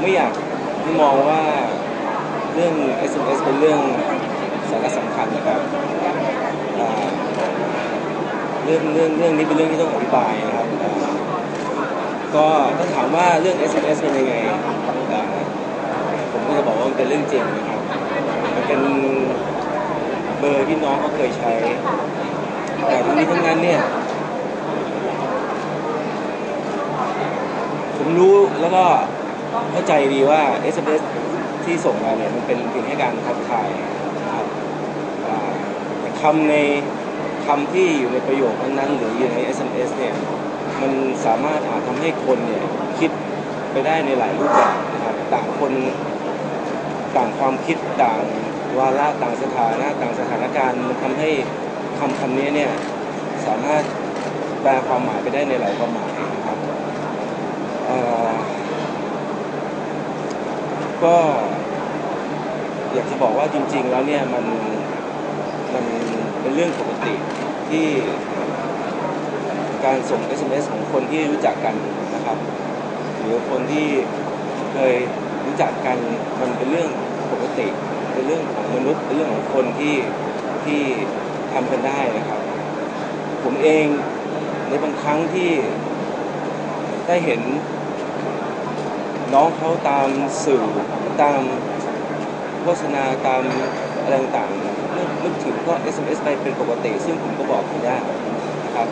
ไม่อยากมองว่าเรื่อง SMS เป็นเรื่องสาระสำคัญนะครับเรื่องเรื่องเรื่องนี้เป็นเรื่องที่ต้องอธิบายนะครับ ก็ถ้าถามว่าเรื่อง SMS เป็นยังไง ผมก็จะบอกว่ามันเป็นเรื่องจริงนะครับ มันเป็นเบอร์ที่น้องเขาเคยใช้ แต่ทั้งนี้ทั้งนั้นเนี่ย ผมรู้แล้วก็ เข้าใจดีว่า SMS ที่ส่งมาเนี่ยมันเป็นเพียงแค่การทักทายนะครับแต่คำในคำที่อยู่ในประโยคนั้นๆหรืออยู่ใน SMS เนี่ยมันสามารถอาจทำให้คนเนี่ยคิดไปได้ในหลายรูปแบบนะครับต่างคนต่างความคิดต่างวาระต่างสถานะต่างสถานการณ์มันทำให้คำคำนี้เนี่ยสามารถแปลความหมายไปได้ในหลายความหมายนะครับเอ่อ ก็อยากจะบอกว่าจริง ๆ แล้วเนี่ยมันมันเป็นเรื่องปกติที่การส่ง SMS ของคนที่รู้จักกันนะครับ หรือคนที่เคยรู้จักกันมันเป็นเรื่องปกติ เป็นเรื่องของมนุษย์เป็นเรื่องของคนที่ที่ทำกันได้นะครับ ผมเองในบางครั้งที่ได้เห็น น้องเขาตามสื่อตามโฆษณาตามอะไรต่างๆนึกนึกถึงก็ SMS ไปเป็นปกติ ซึ่งผมก็บอกคุณย่านะครับ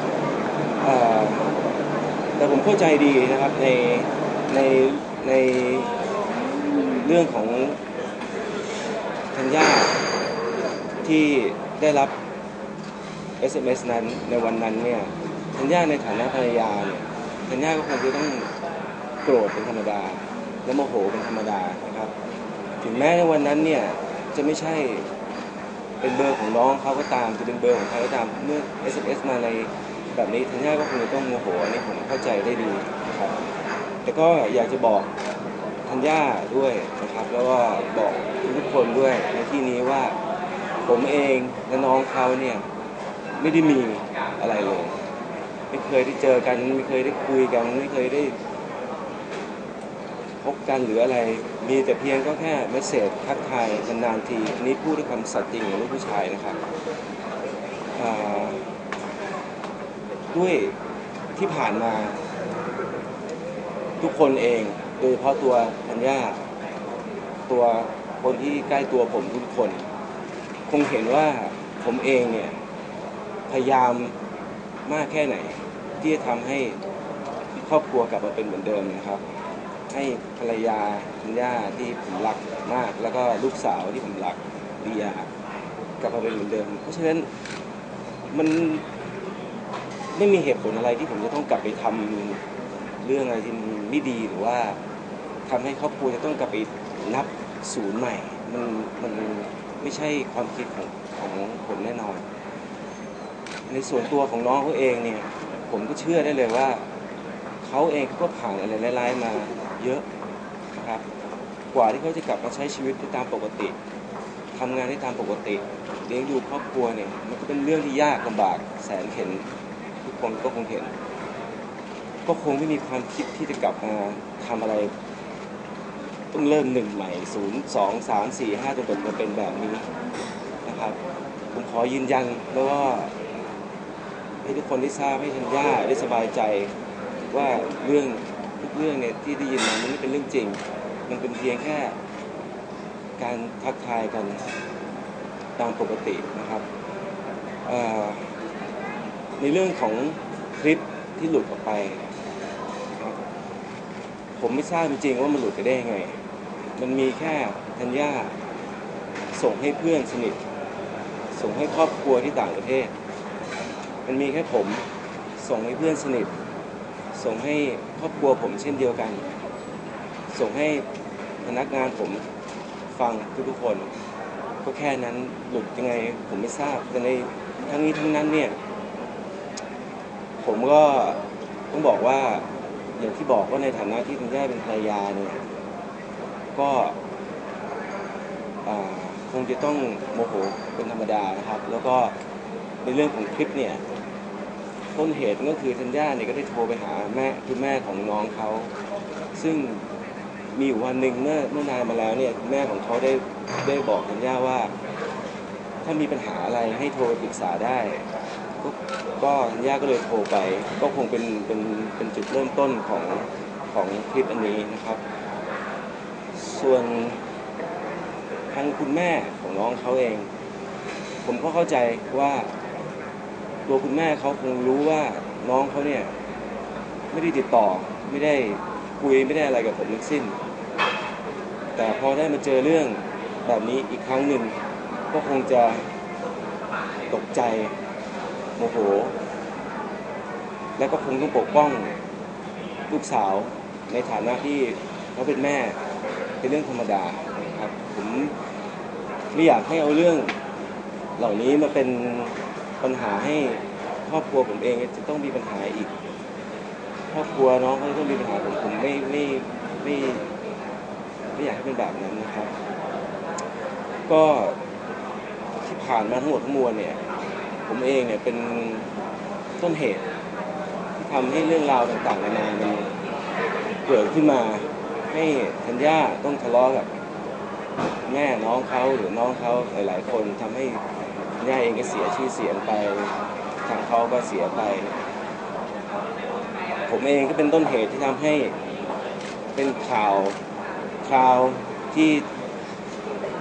แต่ผมเข้าใจดีนะครับในในในเรื่องของธัญญาที่ได้รับ SMS นั้นในวันนั้นเนี่ยธัญญาในฐานะภรรยาเนี่ยธัญญาก็คงจะต้องโกรธเป็นธรรมดา และโมโหเป็นธรรมดานะครับ ถึงแม้ในวันนั้นเนี่ยจะไม่ใช่เป็นเบอร์ของน้องเขาก็ตามจะเป็นเบอร์ของใครก็ตามเมื่อ SMS มาในแบบนี้ธัญญาก็คงจะต้องโมโหอันนี้ผมเข้าใจได้ดีนะครับแต่ก็อยากจะบอกธัญญาด้วยนะครับ แล้วก็บอกทุกคนด้วยในที่นี้ว่าผมเองและน้องเขาเนี่ยไม่ได้มีอะไรเลย ไม่เคยได้เจอกัน ไม่เคยได้คุยกัน ไม่เคยได้ บกันหรืออะไร มีแต่เพียงก็แค่เมสเซจทักทายนานๆทีอันนี้พูดด้วยความสัตย์จริงของลูกผู้ชายนะครับด้วยที่ผ่านมา ทุกคนเอง โดยเฉพาะตัวธัญญาตัวคนที่ใกล้ตัวผมทุกคน คงเห็นว่าผมเองเนี่ย พยายามมากแค่ไหน ที่จะทำให้ครอบครัวกลับมาเป็นเหมือนเดิมนะครับ ให้ภรรยาคุณย่าที่ผมรักมาก แล้วก็ลูกสาวที่ผมรักลียกลับมาเป็นเหมือนเดิม เพราะฉะนั้นมันไม่มีเหตุผลอะไรที่ผมจะต้องกลับไปทำเรื่องอะไรที่ไม่ดีหรือว่าทำให้ครอบครัวจะต้องกลับไปนับศูนย์ใหม่ มันมันไม่ใช่ความคิดของของผมแน่นอน ในส่วนตัวของน้องเขาเองเนี่ย ผมก็เชื่อได้เลยว่า เขาเองก็ผ่านอะไรร้ายๆมา เยอะนะครับกว่าที่เขาจะกลับมาใช้ชีวิตได้ตามปกติทำงานได้ตามปกติเลี้ยงดูครอบครัวเนี่ยมันก็เป็นเรื่องที่ยากลำบากแสนเข็นทุกคนก็คงเห็น ก็คงไม่มีความคิดที่จะกลับมาทำอะไรต้องเริ่มหนึ่งใหม่ศูนย์สองสามสี่ห้าจนจนมาเป็นแบบนี้นะครับผมขอยืนยันแล้วก็ให้ทุกคนได้ทราบให้ทันย่าได้สบายใจว่าเรื่อง เรื่องเนี่ยที่ได้ยินมามันไม่เป็นเรื่องจริง มันเป็นเพียงแค่การทักทายกันตามปกตินะครับ ในเรื่องของคลิปที่หลุดออกไป ผมไม่ทราบจริงๆว่ามันหลุดไปได้ยังไง มันมีแค่ธัญญาส่งให้เพื่อนสนิท ส่งให้ครอบครัวที่ต่างประเทศ มันมีแค่ผมส่งให้เพื่อนสนิท ส่งให้ครอบครัวผมเช่นเดียวกัน ส่งให้พนักงานผมฟังทุกๆคน ก็แค่นั้นหลุดยังไงผมไม่ทราบแต่ในทั้งนี้ทั้งนั้นเนี่ยผมก็ต้องบอกว่าอย่างที่บอกว่าในฐานะที่คุณย่าเป็นภรรยาเนี่ยก็คงจะต้องโมโหเป็นธรรมดานะครับ แล้วก็ในเรื่องของคลิปเนี่ย ต้นเหตุก็คือธัญญาเนี่ยก็ได้โทรไปหาแม่คือแม่ของน้องเขาซึ่งมีอยู่วันหนึ่งเมื่อเมื่อนานมาแล้วเนี่ยแม่ของเขาได้ได้บอกธัญญาว่า ถ้ามีปัญหาอะไรให้โทรปรึกษาได้ ก็ก็ธัญญาก็เลยโทรไป ก็คงเป็นเป็นเป็นจุดเริ่มต้นของของคลิปอันนี้นะครับ ส่วนทางคุณแม่ของน้องเขาเอง ผมก็เข้าใจว่า ตัวคุณแม่เขาคงรู้ว่าน้องเขาเนี่ยไม่ได้ติดต่อไม่ได้คุยไม่ได้อะไรกับผมทั้งสิ้น แต่พอได้มาเจอเรื่องแบบนี้อีกครั้งหนึ่งก็คงจะตกใจโมโห และก็คงต้องปกป้องลูกสาวในฐานะที่เขาเป็นแม่เป็นเรื่องธรรมดาครับผมไม่อยากให้เอาเรื่องเหล่านี้มาเป็น ปัญหาให้ครอบครัวผมเองจะต้องมีปัญหาอีก ครอบครัวน้องเขาจะต้องมีปัญหาผมผมไม่ไม่ไม่ไม่อยากให้เป็นแบบนั้นนะครับ ก็ที่ผ่านมาทั้งหมดทั้งมวลเนี่ย ผมเองเนี่ยเป็นต้นเหตุที่ทำให้เรื่องราวต่างๆนานามันเกิดขึ้นมาให้ธัญญาต้องทะเลาะกับแม่น้องเขาหรือน้องเขาหลาย ๆ คนทำให้ ธัญญาเองก็เสียชื่อเสียงไป ทางเขาก็เสียไป ผมเองก็เป็นต้นเหตุที่ทำให้เป็นข่าวคราวที่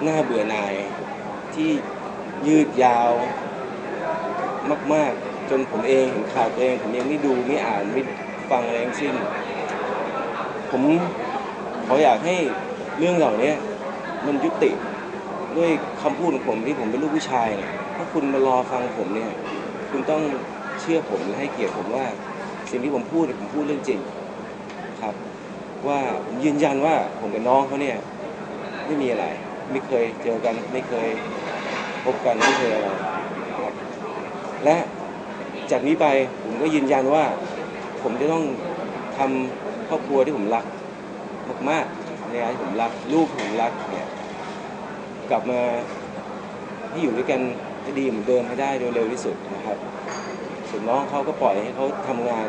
น่าเบื่อหน่ายที่ยืดยาวมาก ๆ จนผมเองเห็นข่าวตัวเอง ผมยังไม่ดูไม่อ่านไม่ฟังอะไรทั้งสิ้น ผมขออยากให้เรื่องเหล่านี้มันยุติ ด้วยคำพูดของผมที่ผมเป็นลูกผู้ชายเนี่ยถ้าคุณมารอฟังผมเนี่ย คุณต้องเชื่อผมและให้เกียรติผมว่า สิ่งที่ผมพูดเนี่ยผมพูดเรื่องจริงครับ ว่าผมยืนยันว่าผมกับน้องเขาเนี่ยไม่มีอะไร ไม่เคยเจอกันไม่เคยพบกันไม่เคยอะไรครับและจากนี้ไปผมก็ยืนยันว่า ผมจะต้องทำครอบครัวที่ผมรักมากๆในงานที่ผมรักลูกผมรักเนี่ย กลับมาให้อยู่ด้วยกันให้ดีเหมือนเดิมให้ได้โดยเร็วที่สุดนะครับส่วนน้องเขาก็ปล่อยให้เขาทำงาน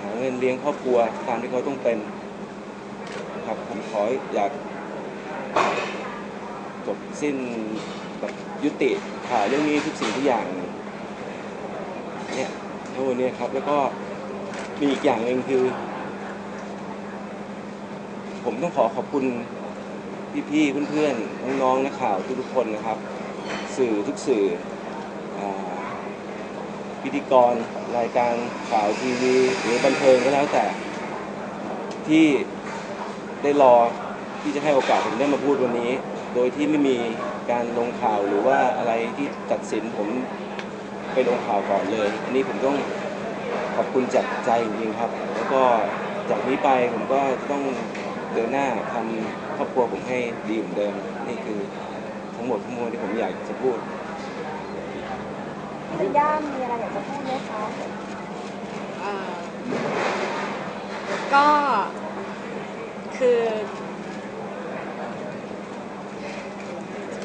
หาเงินเลี้ยงครอบครัวตามที่เขาต้องเป็นครับผมขออยากจบสิ้นแบบยุติข่าวเรื่องนี้ทุกสิ่งทุกอย่างเนี่ยทั้งหมดเนี่ยครับแล้วก็มีอีกอย่างหนึ่งคือ ผมต้องขอขอบคุณ พี่ๆเพื่อนๆน้องๆนักข่าวทุกๆคนนะครับ สื่อทุกสื่ออพิธีกรรายการข่าวทีวีหรือบันเทิงก็แล้วแต่ ที่ได้รอที่จะให้โอกาสผมได้มาพูดวันนี้ โดยที่ไม่มีการลงข่าวหรือว่าอะไรที่ตัดสินผมไปลงข่าวก่อนเลยอันนี้ผมต้องขอบคุณจากใจจริงๆครับ แล้วก็จากนี้ไปผมก็ต้อง เดินหน้าทำครอบครัวผมให้ดีเหมือนเดิม นี่คือทั้งหมดทั้งมวลที่ผมอยากจะพูดธัญญามีอะไรอยากจะพูดไหมคะเอ่อก็คือ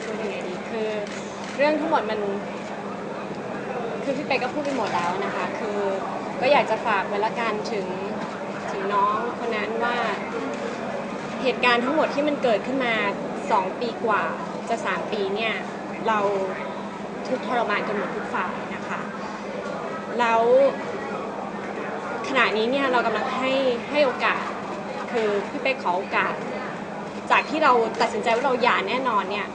พูดยังไงดีคือเรื่องทั้งหมดมัน คือพี่เป๊กก็พูดไปหมดแล้วนะคะ คือก็อยากจะฝากไว้ละกันถึงถึงน้องคนนั้นว่า เหตุการณ์ทั้งหมดที่มันเกิดขึ้นมา 2 ปีกว่าจะ 3 ปีเนี่ยเราทุกทรมานกันหมดทุกฝ่ายนะคะ แล้วขณะนี้เนี่ยเรากำลังให้ให้โอกาสคือพี่เป๊กขอโอกาส จากที่เราตัดสินใจว่าเราหย่าแน่นอนเนี่ย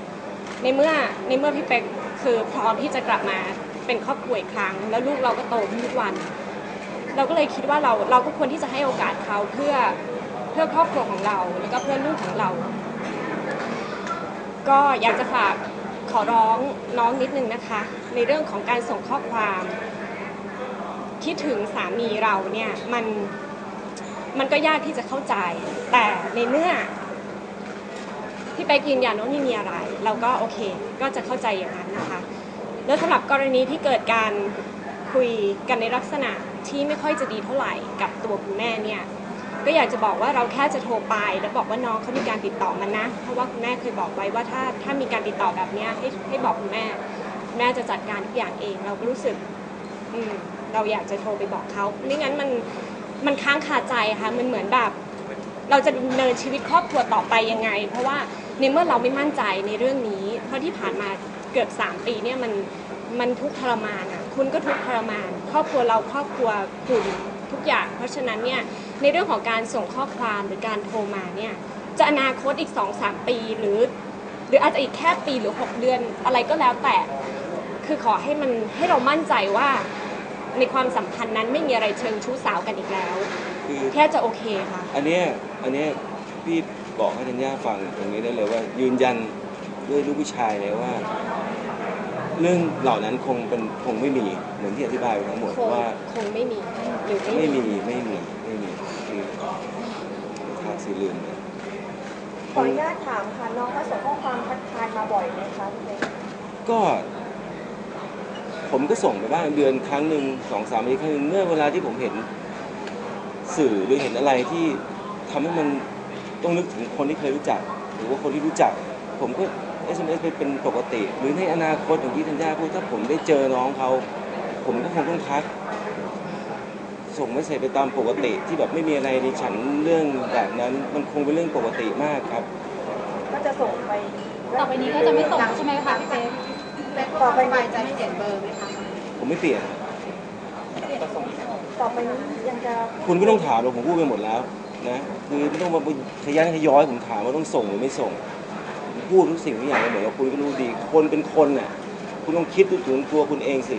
ในเมื่อในเมื่อพี่เป๊กคือพร้อมที่จะกลับมาเป็นครอบครัวอีกครั้ง แล้วลูกเราก็โตขึ้นทุกวัน เราก็เลยคิดว่าเราเราก็ควรที่จะให้โอกาสเขาเพื่อ เพื่อครอบครัวของเรา แล้วก็เพื่อลูกของเรา ก็อยากจะฝากขอร้องน้องนิดนึงนะคะ ในเรื่องของการส่งข้อความคิดถึงสามีเราเนี่ยมันมันก็ยากที่จะเข้าใจ แต่ในเมื่อพี่ไปกยืนยันว่าไม่มีอะไร เราก็โอเค ก็จะเข้าใจอย่างนั้นนะคะ แล้วสำหรับกรณีที่เกิดการคุยกันในลักษณะที่ไม่ค่อยจะดีเท่าไหร่กับตัวคุณแม่เนี่ย ก็อยากจะบอกว่าเราแค่จะโทรไป แล้วบอกว่าน้องเขามีการติดต่อมันนะ เพราะว่าคุณแม่เคยบอกไว้ว่าถ้าถ้ามีการติดต่อแบบนี้ให้ให้บอกคุณแม่คุณแม่จะจัดการทุกอย่างเอง เราก็รู้สึกอืมเราอยากจะโทรไปบอกเขาไม่งั้นมันมันค้างคาใจค่ะมันเหมือนแบบ เราจะดำเนินชีวิตครอบครัวต่อไปยังไง เพราะว่าในเมื่อเราไม่มั่นใจในเรื่องนี้ เพราะที่ผ่านมาเกือบ 3 ปีเนี่ยมันมันทุกข์ทรมานอะคุณก็ทุกข์ทรมาน ครอบครัวเราครอบครัวคุณทุกอย่าง เพราะฉะนั้นเนี่ย ในเรื่องของการส่งข้อความหรือการโทรมาเนี่ยจะอนาคตอีก 2-3 ปีหรือ หรืออาจจะอีกแค่ปีหรือ 6 เดือนอะไรก็แล้วแต่ คือขอให้มันให้เรามั่นใจว่าในความสัมพันธ์นั้นไม่มีอะไรเชิงชู้สาวกันอีกแล้ว คือแค่จะโอเคค่ะ อันเนี้ยอันเนี้ยพี่บอกให้ธัญญาฟังตรงนี้ได้เลยว่า ยืนยันด้วยลูกผู้ชายเลยว่า เรื่องเหล่านั้นคงเป็นคงไม่มีเหมือนที่อธิบายไปทั้งหมดคงว่าคงไม่มีหรือไม่ไม่มี มีไม่มีไม่มีคือ ทางสีลืมเนี่ยขออนุญาตถามค่ะน้องเขาส่งข้อความทักทายมาบ่อยไหมคะพี่เป๊กก็ ผมก็ส่งไปบ้างเดือนครั้งหนึ่งสองสามอาทิตย์ครั้งหนึ่งเมื่อเวลาที่ผมเห็นสื่อหรือเห็นอะไรที่ทำให้มันต้องนึกถึงคนที่เคยรู้จัก หรือว่าคนที่รู้จัก ผมก็ SMS ไปเป็นปกติ หรือในอนาคตอย่างที่ธัญญาพูดถ้าผมได้เจอน้องเขา ผมก็คงต้องทัก ส่งไม่เสร็จไปตามปกติ ที่แบบไม่มีอะไรในฉันเรื่องแบบนั้น มันคงเป็นเรื่องปกติมากครับ ก็จะส่งไปต่อไปนี้ก็จะไม่ส่งใช่ไหมคะพี่เป๊กต่อไปสบายนี้ใจไม่เปลี่ยนเบอร์ไหมคะผมไม่เปลี่ยน ต่อไปนี้ยังจะคุณไม่ต้องถามหรอกผมพูดไปหมดแล้วนะคือไม่ต้องมาขยันขย้อยผมถามว่าต้องส่งหรือไม่ส่งผมพูดทุกสิ่งทุกอย่างไปหมดแล้วคุณก็รู้ดี คนเป็นคนน่ะ คุณต้องคิดดูถึงตัวคุณเองสิ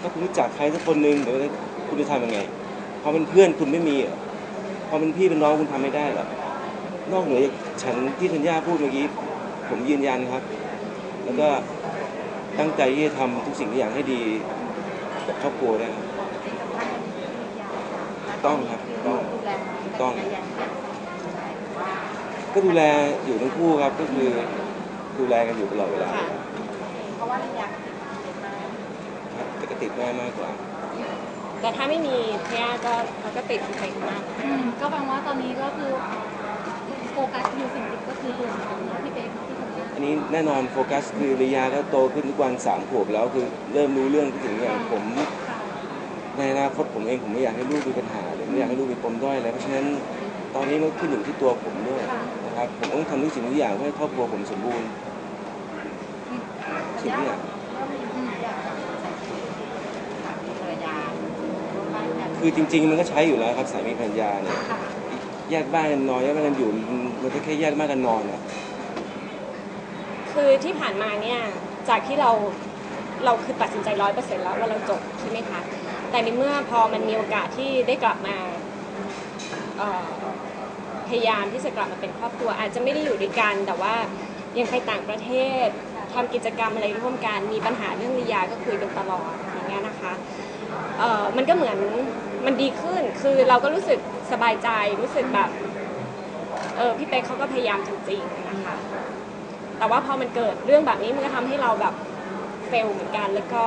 ถ้าคุณรู้จักใครสักคนหนึ่งเดี๋ยวคุณจะทำยังไง พอเป็นเพื่อนคุณไม่มีเหรอพอเป็นพี่เป็นน้องคุณทำไม่ได้เหรอนอกเหนือจากฉันที่ธัญญาพูดเมื่อกี้ผมยืนยันครับ แล้วก็ตั้งใจที่จะทำทุกสิ่งทุกอย่างให้ดีกับครอบครัวด้วยครับต้องครับต้องดูแลต้องก็ดูแลอยู่ทั้งคู่ครับก็คือดูแลกันอยู่ตลอดเวลาค่ะเพราะว่าระยะครับแต่ก็ติดแม่มากกว่า แต่ถ้าไม่มีเทียก็เขาก็ติดไปมาก อืมก็แปลว่าตอนนี้ก็คือโฟกัสอยู่สิ่งที่ก็คือตัวของพี่เป๊กที่ทำงานอันนี้แน่นอนโฟกัสคือระยาก็โตขึ้นทุกวันสามขวบแล้วคือเริ่มรู้เรื่องทุกสิ่งทุกอย่างผมค่ะในอนาคตผมเองผมไม่อยากให้ลูกมีปัญหาหรือไม่อยากให้ลูกมีปมด้อยอะไรเพราะฉะนั้นตอนนี้มันขึ้นอยู่ที่ตัวผมด้วยนะครับผมต้องทำทุกสิ่งทุกอย่างเพื่อให้ครอบครัวผมสมบูรณ์สิ่งทุกอย่างอืมอยากใส่ชุดสามีภรรยาร่วมบ้านกัน คือจริง ๆ มันก็ใช้อยู่แล้วครับสามีภรรยาเนี่ยแยกบ้านกันนอนแยกบ้านกันอยู่มันก็แค่แยกบ้านกันนอนอะคือที่ผ่านมาเนี่ยจากที่เราเราคือตัดสินใจร้อยเปอร์เซ็นต์แล้วว่าเราจบใช่ไหมคะแต่ในเมื่อพอมันมีโอกาสที่ได้กลับมาเอ่อพยายามที่จะกลับมาเป็นครอบครัว อาจจะไม่ได้อยู่ด้วยกันแต่ว่ายังไปต่างประเทศทำกิจกรรมอะไรร่วมกันมีปัญหาเรื่องลียาก็คุยกันตลอดอย่างเงี้ยนะคะเอ่อมันก็เหมือน มันดีขึ้นคือเราก็รู้สึกสบายใจรู้สึกแบบเออพี่เป๊กเขาก็พยายามจริงๆนะคะ แต่ว่าพอมันเกิดเรื่องแบบนี้มันก็ทำให้เราแบบเฟลเหมือนกันแล้วก็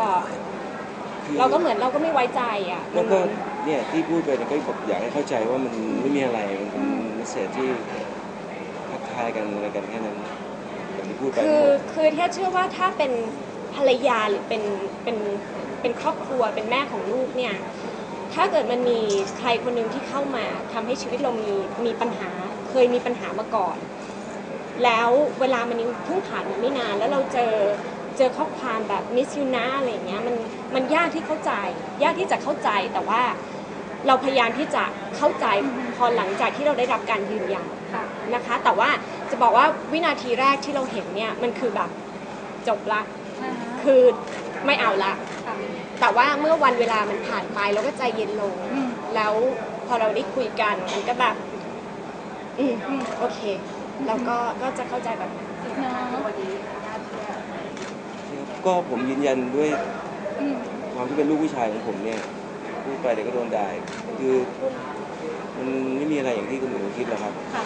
คือเราก็เหมือนเราก็ไม่ไว้ใจอะมัแล้นวก็เนี่ยที่พูดไปเนี่ยก็บอกอยากให้เข้าใจว่ามันไม่มีอะไรมันเป็นเมสเซจที่ทักทายกันอะไรกันแค่นั้นอย่างที่พูดไปคือคือแค่เชื่อว่าถ้าเป็นภรรยาหรือเป็นเป็นเป็นครอบครัวเป็นแม่ของลูกเนี่ย ถ้าเกิดมันมีใครคนหนึ่งที่เข้ามาทำให้ชีวิตเรามีมีปัญหา เคยมีปัญหามาก่อน แล้วเวลามันยังเพิ่งผ่านมาไม่นาน แล้วเราเจอเจอข้อความแบบมิสยูนาอะไรอย่างเงี้ยมันมันยากที่เข้าใจ ยากที่จะเข้าใจแต่ว่าเราพยายามที่จะเข้าใจพอหลังจากที่เราได้รับการยืนยันค่ะนะคะ แต่ว่าจะบอกว่าวินาทีแรกที่เราเห็นเนี่ยมันคือแบบจบละอ่าฮะคือ ไม่เอาละค่ะแต่ว่าเมื่อวันเวลามันผ่านไปเราก็ใจเย็นลงอืมแล้วพอเราได้คุยกันมันก็แบบ อืมโอเค แล้วก็ก็จะเข้าใจแบบนั้นเนาะก็ผมยืนยันด้วยอืมความที่เป็นลูกผู้ชายของผมเนี่ยพูดไปเดี๋ยวก็โดนด่าอีกคือมันไม่มีอะไรอย่างที่คุณหนูคิดหรอกครับค่ะ